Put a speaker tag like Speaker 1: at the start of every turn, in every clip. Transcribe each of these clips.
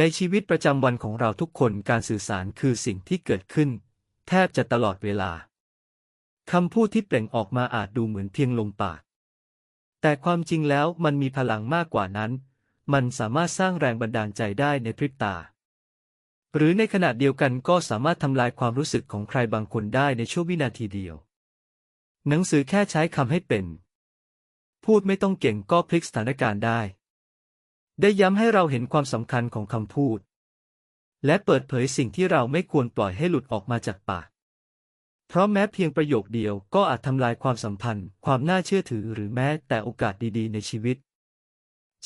Speaker 1: ในชีวิตประจำวันของเราทุกคนการสื่อสารคือสิ่งที่เกิดขึ้น แทบจะตลอดเวลาคำพูดที่เปล่งออกมาอาจดูเหมือนเพียงลมปาก แต่ความจริงแล้วมันมีพลังมากกว่านั้น มันสามารถสร้างแรงบันดาลใจได้ในพริบตา หรือในขณะเดียวกันก็สามารถทำลายความรู้สึกของใครบางคนได้ในช่วงวินาทีเดียว หนังสือแค่ใช้คำให้เป็น พูดไม่ต้องเก่งก็พลิกสถานการณ์ได้ ได้ย้ำให้เราเห็นความสำคัญของคำพูด และเปิดเผยสิ่งที่เราไม่ควรปล่อยให้หลุดออกมาจากปาก เพราะแม้เพียงประโยคเดียวก็อาจทำลายความสัมพันธ์ ความน่าเชื่อถือหรือแม้แต่โอกาสดีๆ ในชีวิต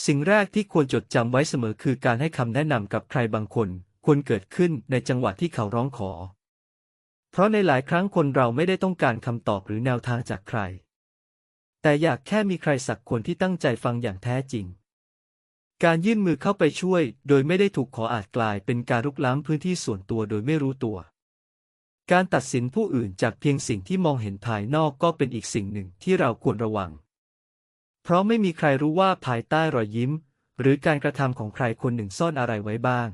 Speaker 1: สิ่งแรกที่ควรจดจำไว้เสมอคือการให้คำแนะนำกับใครบางคน ควรเกิดขึ้นในจังหวะที่เขาร้องขอ เพราะในหลายครั้งคนเราไม่ได้ต้องการคำตอบหรือแนวทางจากใคร แต่อยากแค่มีใครสักคนที่ตั้งใจฟังอย่างแท้จริง การยื่นมือเข้าไปช่วย โดยไม่ได้ถูกขออาจกลายเป็นการรุกล้ำพื้นที่ส่วนตัวโดยไม่รู้ตัว การตัดสินผู้อื่นจากเพียงสิ่งที่มองเห็นภายนอกก็เป็นอีกสิ่งหนึ่งที่เราควรระวัง เพราะไม่มีใครรู้ว่าภายใต้รอยยิ้ม หรือการกระทำของใครคนหนึ่งซ่อนอะไรไว้บ้าง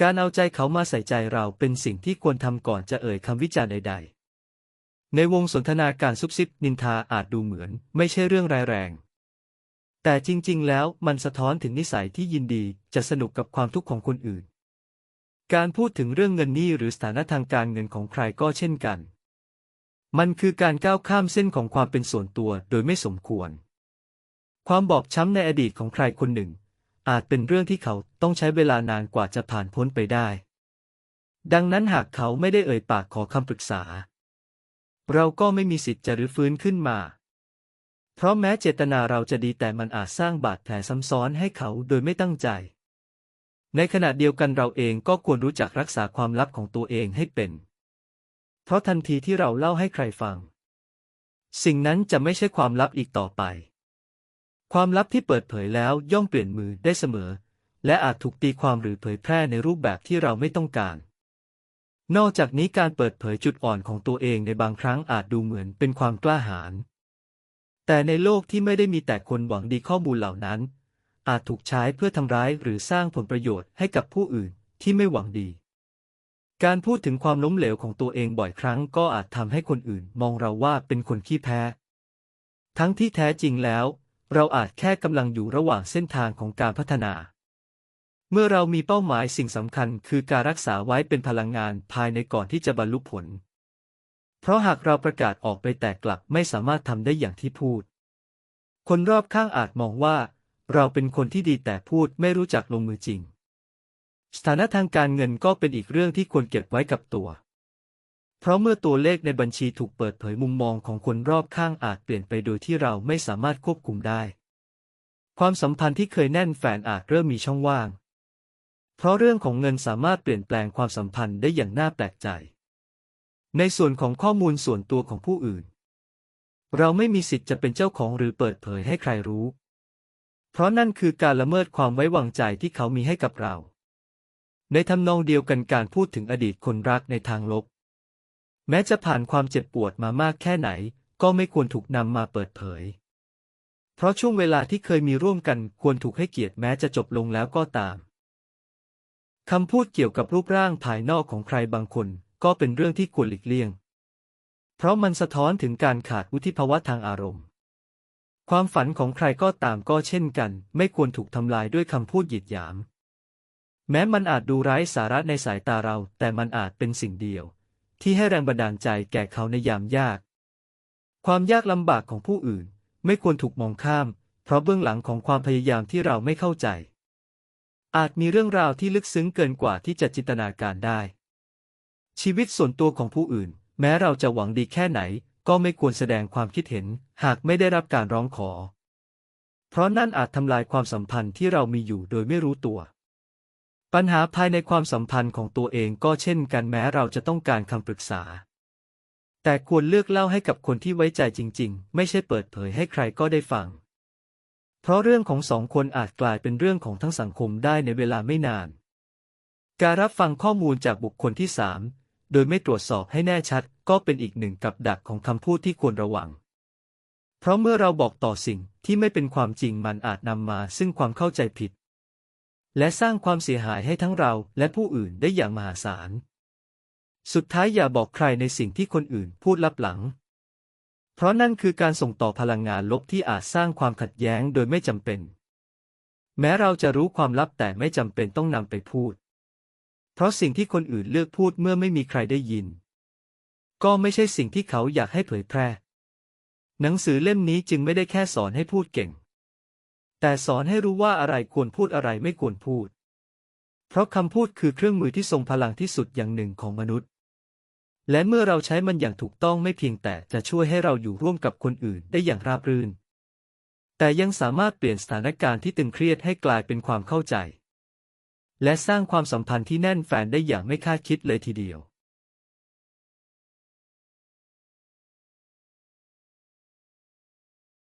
Speaker 1: การเอาใจเขามาใส่ใจเราเป็นสิ่งที่ควรทำก่อนจะเอ่ยคำวิจารณ์ใด ๆ ในวงสนทนาการซุบซิบนินทาอาจดูเหมือน ไม่ใช่เรื่องร้ายแรง แต่จริง ๆ แล้วมันสะท้อนถึงนิสัยที่ยินดีจะสนุกกับความทุกข์ของคนอื่น การพูดถึงเรื่องเงินหนี้หรือสถานะทางการเงินของใครก็เช่นกัน มันคือการก้าวข้ามเส้นของความเป็นส่วนตัวโดยไม่สมควร ความบอบช้ำในอดีตของใครคนหนึ่ง อาจเป็นเรื่องที่เขาต้องใช้เวลานานกว่าจะผ่านพ้นไปได้ ดังนั้นหากเขาไม่ได้เอ่ยปากขอคำปรึกษา เราก็ไม่มีสิทธิ์จะรื้อฟื้นขึ้นมา เพราะแม้เจตนาเราจะดีแต่มันอาจสร้างบาดแผลซ้ำซ้อนให้เขาโดยไม่ตั้งใจ ในขณะเดียวกันเราเองก็ควรรู้จักรักษาความลับของตัวเองให้เป็น เพราะทันทีที่เราเล่าให้ใครฟัง สิ่งนั้นจะไม่ใช่ความลับอีกต่อไป ความลับที่เปิดเผยแล้วย่อมเปลี่ยนมือได้เสมอ และอาจถูกตีความหรือเผยแพร่ในรูปแบบที่เราไม่ต้องการนอกจากนี้การเปิดเผยจุดอ่อนของตัวเองในบางครั้งอาจดูเหมือนเป็นความกล้าหาญ แต่ในโลกที่ไม่ได้มีแต่คนหวังดีข้อมูลเหล่านั้น อาจถูกใช้เพื่อทำร้ายหรือสร้างผลประโยชน์ให้กับผู้อื่นที่ไม่หวังดี การพูดถึงความล้มเหลวของตัวเองบ่อยครั้งก็อาจทำให้คนอื่นมองเราว่าเป็นคนขี้แพ้ ทั้งที่แท้จริงแล้ว เราอาจแค่กำลังอยู่ระหว่างเส้นทางของการพัฒนา เมื่อเรามีเป้าหมายสิ่งสำคัญคือการรักษาไว้เป็นพลังงานภายในก่อนที่จะบรรลุผล เพราะหากเราประกาศออกไปแต่กลับไม่สามารถทำได้อย่างที่พูด คนรอบข้างอาจมองว่า เราเป็นคนที่ดีแต่พูดไม่รู้จักลงมือจริง สถานะทางการเงินก็เป็นอีกเรื่องที่ควรเก็บไว้กับตัว เพราะเมื่อตัวเลขในบัญชีถูกเปิดเผยมุมมองของคนรอบข้างอาจเปลี่ยนไปโดยที่เราไม่สามารถควบคุมได้ ความสัมพันธ์ที่เคยแน่นแฟนอาจเริ่มมีช่องว่าง เพราะเรื่องของเงินสามารถเปลี่ยนแปลงความสัมพันธ์ได้อย่างน่าแปลกใจ ในส่วนของข้อมูลส่วนตัวของผู้อื่น เราไม่มีสิทธิ์จะเป็นเจ้าของหรือเปิดเผยให้ใครรู้ เพราะนั่นคือการละเมิดความไว้วางใจที่เขามีให้กับเรา ในทำนองเดียวกันการพูดถึงอดีตคนรักในทางลบ แม้จะผ่านความเจ็บปวดมามากแค่ไหน ก็ไม่ควรถูกนำมาเปิดเผย เพราะช่วงเวลาที่เคยมีร่วมกันควรถูกให้เกียรติแม้จะจบลงแล้วก็ตามคำพูดเกี่ยวกับรูปร่างภายนอกของใครบางคน ก็เป็นเรื่องที่ควรหลีกเลี่ยง เพราะมันสะท้อนถึงการขาดวุฒิภาวะทางอารมณ์ ความฝันของใครก็ตามก็เช่นกัน ไม่ควรถูกทำลายด้วยคำพูดหยิดหยาม แม้มันอาจดูไร้สาระในสายตาเรา แต่มันอาจเป็นสิ่งเดียว ที่ให้แรงบันดาลใจแก่เขาในยามยาก ความยากลำบากของผู้อื่น ไม่ควรถูกมองข้าม เพราะเบื้องหลังของความพยายามที่เราไม่เข้าใจอาจมีเรื่องราวที่ลึกซึ้งเกินกว่าที่จะจินตนาการได้ ชีวิตส่วนตัวของผู้อื่น แม้เราจะหวังดีแค่ไหน ก็ไม่ควรแสดงความคิดเห็น หากไม่ได้รับการร้องขอ เพราะนั่นอาจทำลายความสัมพันธ์ที่เรามีอยู่โดยไม่รู้ตัว ปัญหาภายในความสัมพันธ์ของตัวเองก็เช่นกันแม้เราจะต้องการคำปรึกษา แต่ควรเลือกเล่าให้กับคนที่ไว้ใจจริง ๆ ไม่ใช่เปิดเผยให้ใครก็ได้ฟัง เพราะเรื่องของสองคนอาจกลายเป็นเรื่องของทั้งสังคมได้ในเวลาไม่นาน การรับฟังข้อมูลจากบุคคลที่สาม โดยไม่ตรวจสอบให้แน่ชัด ก็เป็นอีกหนึ่งกับดักของคำพูดที่ควรระวัง เพราะเมื่อเราบอกต่อสิ่งที่ไม่เป็นความจริงมันอาจนำมาซึ่งความเข้าใจผิด และสร้างความเสียหายให้ทั้งเราและผู้อื่นได้อย่างมหาศาล สุดท้ายอย่าบอกใครในสิ่งที่คนอื่นพูดลับหลัง เพราะนั่นคือการส่งต่อพลังงานลบที่อาจสร้างความขัดแย้งโดยไม่จำเป็น แม้เราจะรู้ความลับแต่ไม่จำเป็นต้องนำไปพูด ราะสิ่งที่คนอื่นเลือกพูดเมื่อไม่มีใครได้ยิน ก็ไม่ใช่สิ่งที่เขาอยากให้เผยแพร่ หนังสือเล่มนี้จึงไม่ได้แค่สอนให้พูดเก่ง แต่สอนให้รู้ว่าอะไรควรพูดอะไรไม่ควรพูด เพราะคำพูดคือเครื่องมือที่ทรงพลังที่สุดอย่างหนึ่งของมนุษย์ และเมื่อเราใช้มันอย่างถูกต้องไม่เพียงแต่จะช่วยให้เราอยู่ร่วมกับคนอื่นได้อย่างราบรื่น แต่ยังสามารถเปลี่ยนสถานการณ์ที่ตึงเครียดให้กลายเป็นความเข้าใจ และสร้างความสัมพันธ์ที่แน่นแฟนได้อย่างไม่คาดคิดเลยทีเดียว